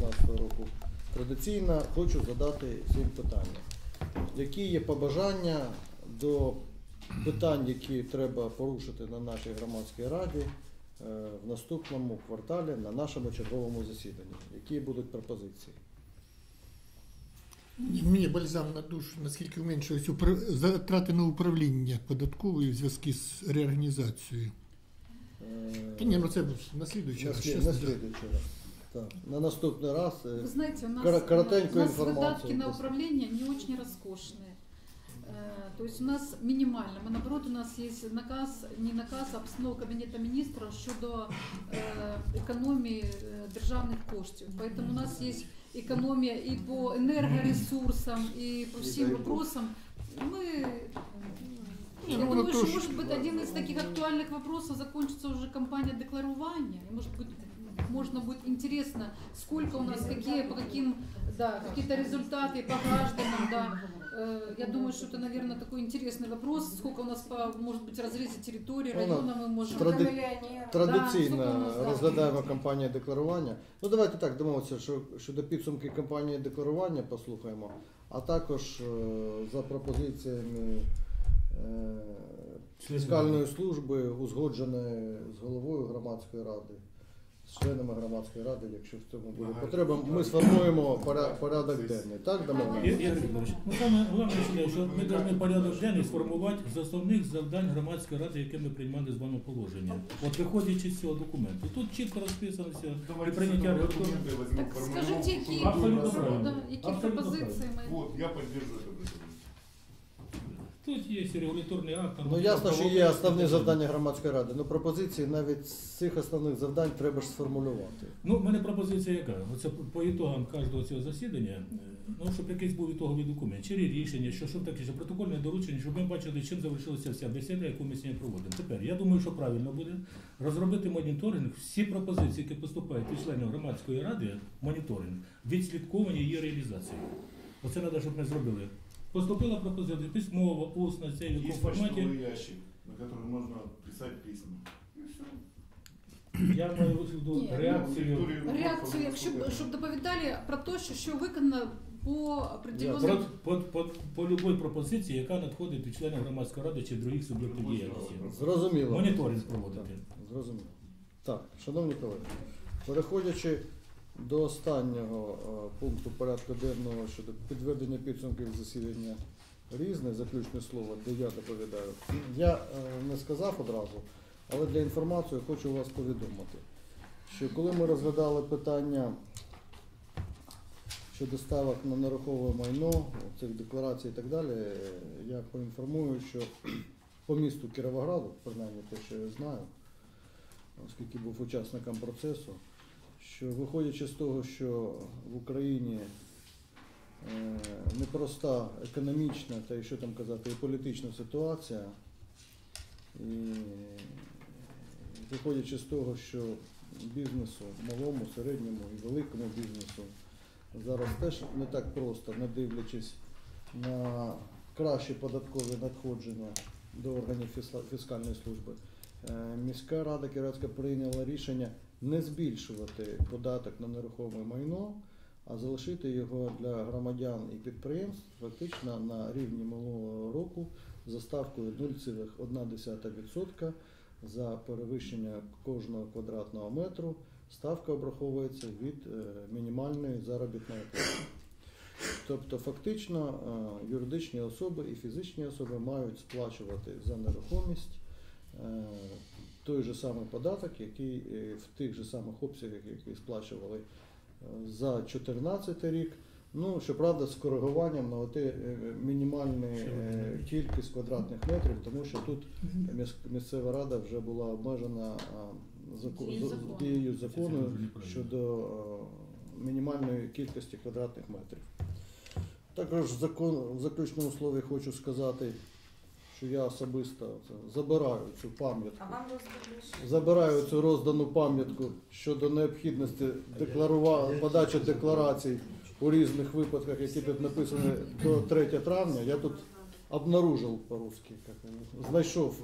2016 року. Традиційно хочу задати всім питання. Які є побажання до питань, які треба порушити на нашій громадській раді е, в наступному кварталі на нашому черговому засіданні? Які будуть пропозиції? Мені бальзам на душу, наскільки зменшились затрати на управління податковою в зв'язку з реорганізацією. Е, Та ні, ну це на слідуючий раз. слід- чесно. на слідуючий раз. Так. На наступний раз. е, Вы знаете, у нас, Кор- коротенькую у нас информацию выдатки на просто. управление не очень роскошные. Э, То есть у нас минимально. Мы, наоборот, у нас есть наказ, не наказ, а постанова Кабінету міністрів щодо е, економії е, державних коштів. Поэтому у нас есть економія і по енергоресурсам, і по всім вопросам. Мы Ні, я ну, думаю, воно что, теж- может быть, один из таких актуальных вопросов закончится уже кампания декларирования. И, может быть, можно будет интересно, сколько у нас, какие, по каким, да, какие-то результаты по гражданам, да. Э, Я думаю, что это, наверное, такой интересный вопрос, сколько у нас, по, может быть, разрезе территории, Ну, района мы можем... Тради- Традиційно Да, скільки у нас, да. розглядаємо кампанію декларування. Ну давайте так домовимося, що щодо підсумки кампанії декларування послухаємо, а також е, за пропозиціями е, фіскальної служби узгоджене з головою громадської ради, з членами громадської ради, якщо в цьому буде потреба, ми сформуємо поря- порядок денний. Так Я- домовимося? Ну саме головне, що, що ми повинні порядок денний сформувати з основних завдань громадської ради, яке ми приймали з вами положення. От виходячи з цього документу. Тут чітко розписано все і прийняття возьмем Так скажите, какие, Абсолютно правильно. да, які Абсолютно пропозиції ми... Вот, я поддерживаю это предложение. Тут є і регуляторний акт. Ну ясно, що є основні завдання. громадської ради. Ну пропозиції навіть з цих основних завдань треба ж сформулювати. Ну, в мене пропозиція яка? Оце по- по ітогам кожного цього засідання, е, ну, щоб якийсь був ітоговий документ, чи рішення, що, що таке, що протокольне доручення, щоб ми бачили, чим завершилася вся бесіда, яку ми сьогодні проводимо. Тепер, я думаю, що правильно буде розробити моніторинг, всі пропозиції, які поступають від членів громадської ради, моніторинг, відслідковані її реалізації. Оце треба, щоб ми зробили. Поступила пропозиція письмово, усно, це в якому Есть форматі. почтовый ящик, на который можно писать письма. Я маю в виду Ні, ну, реакцію. Реакцію, якщо б- щоб доповідали про те, що, що виконано по Я, определенним... По, по, по, по любой пропозиції, яка надходить від членів громадської ради чи других суб'єктів діяльності. Зрозуміло. Моніторинг проводити. Так, Зрозуміло. Так, шановні колеги, переходячи до останнього е, пункту порядку денного щодо підведення підсумків засідання різне, заключне слово, де я доповідаю, я е, не сказав одразу, але для інформації хочу вас повідомити, що коли ми розглядали питання щодо ставок на нерухоме майно, цих декларацій і так далі, я поінформую, що по місту Кіровограду, принаймні те, що я знаю, оскільки був учасником процесу, що виходячи з того, що в Україні е, непроста економічна та і що там казати, і політична ситуація, і виходячи з того, що бізнесу, малому, середньому і великому бізнесу зараз теж не так просто, не дивлячись на кращі податкові надходження до органів фіскальної служби. Е, Міська рада Кіровська прийняла рішення не збільшувати податок на нерухоме майно, а залишити його для громадян і підприємств фактично на рівні минулого року за ставкою 0,1% за перевищення кожного квадратного метру. Ставка обраховується від е, мінімальної заробітної плати. Тобто фактично е, юридичні особи і фізичні особи мають сплачувати за нерухомість е, той же самий податок, який е, в тих же самих обсягах, які сплачували е, за 2014 рік. Ну, щоправда, з коригуванням на те мінімальну е, кількість квадратних метрів, тому що тут місцева рада вже була обмежена Дією закону. щодо мінімальної кількості квадратних метрів. Також закон, в заключному слові хочу сказати, що я особисто це, забираю цю пам'ятку. Забираю цю роздану пам'ятку щодо необхідності декларува... подачі декларацій у різних випадках, які тут написані до 3 травня. Я тут обнаружив по-русски, як знайшов,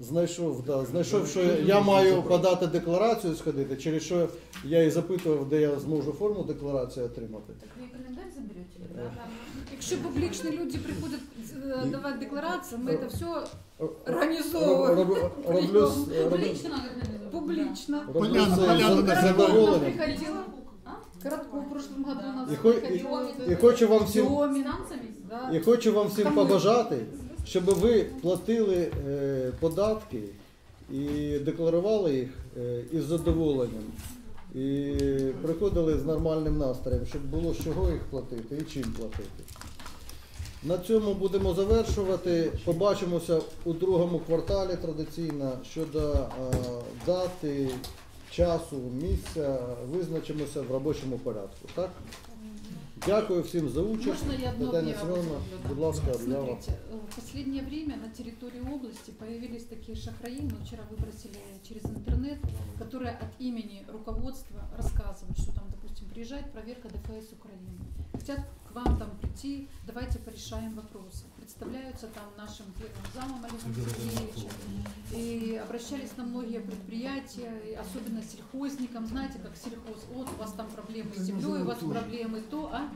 знайшов, да, знайшов, що я маю подати декларацію сходити, через що я і запитував, де я зможу форму декларації отримати. Так вы календарь заберете? Е, Якщо публічні люди приходять е, давати декларації, ми це все організовуємо. роб- Роблю. Публічно. А? Коротко в прошлом году у нас І, і, хочу вам всім? Да. І хочу вам всім побажати, щоб ви платили е, податки і декларували їх е, із задоволенням. І приходили з нормальним настроєм, щоб було з чого їх платити і чим платити. На цьому будемо завершувати. Побачимося у другому кварталі традиційно щодо е, дати, часу, місця, визначимося в робочому порядку. Так? Дякую всім за участь. Можно я одно Тетяна объявлю? Семеновна, будь ласка, об'ява. Смотрите, э, в последнее время на территории области появились такие шахраи, мы вчера выбросили через интернет, которые от имени руководства рассказывают, что там, допустим, приезжает проверка ДФС Украины. Хотят к вам там прийти, давайте порешаем вопросы. Представляются там нашим первым замом Александром Сергеевичем. И обращались на многие предприятия, и особенно сельхозникам. Знаете, как сельхоз, вот у вас там проблемы с землей, у вас проблемы то, а?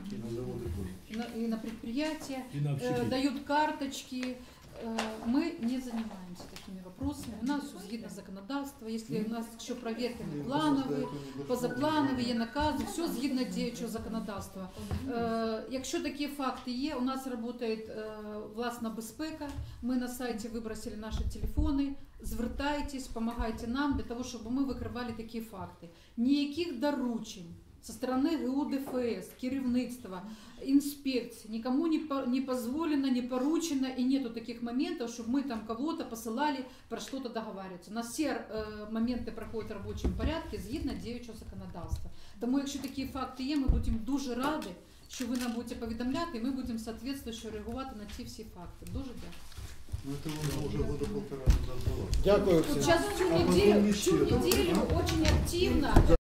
И на, и на предприятия. І на Э, дают карточки. Э, Мы не занимаемся такими вопросами. У нас згідно законодавства. Если у нас еще проверки не планові, позапланові, є накази, все згідно діючого законодавства. Е, Якщо такі факти є, у нас працює е, власна безпека. Ми на сайті вибросили наші телефони. Звертайтесь, допомагайте нам для того, щоб ми викривали такі факти. Ніяких доручень со сторони ГУ ДФС, керівництва, инспекции. Никому не, по- не позволено, не поручено, и нету таких моментов, чтобы мы там кого-то посылали про что-то договариваться. У нас все э, моменти проходять в робочому порядку згідно діючого законодавства. Тому, якщо такі факти є, ми будемо дуже раді, що ви нам будете повідомляти, і ми будемо соответствуючи реагувати на ці всі факти. Дуже дякую. Ну, это уже- уже года полтора назад было. Дякую Вот всім. сейчас всю неделю, всю неделю очень активно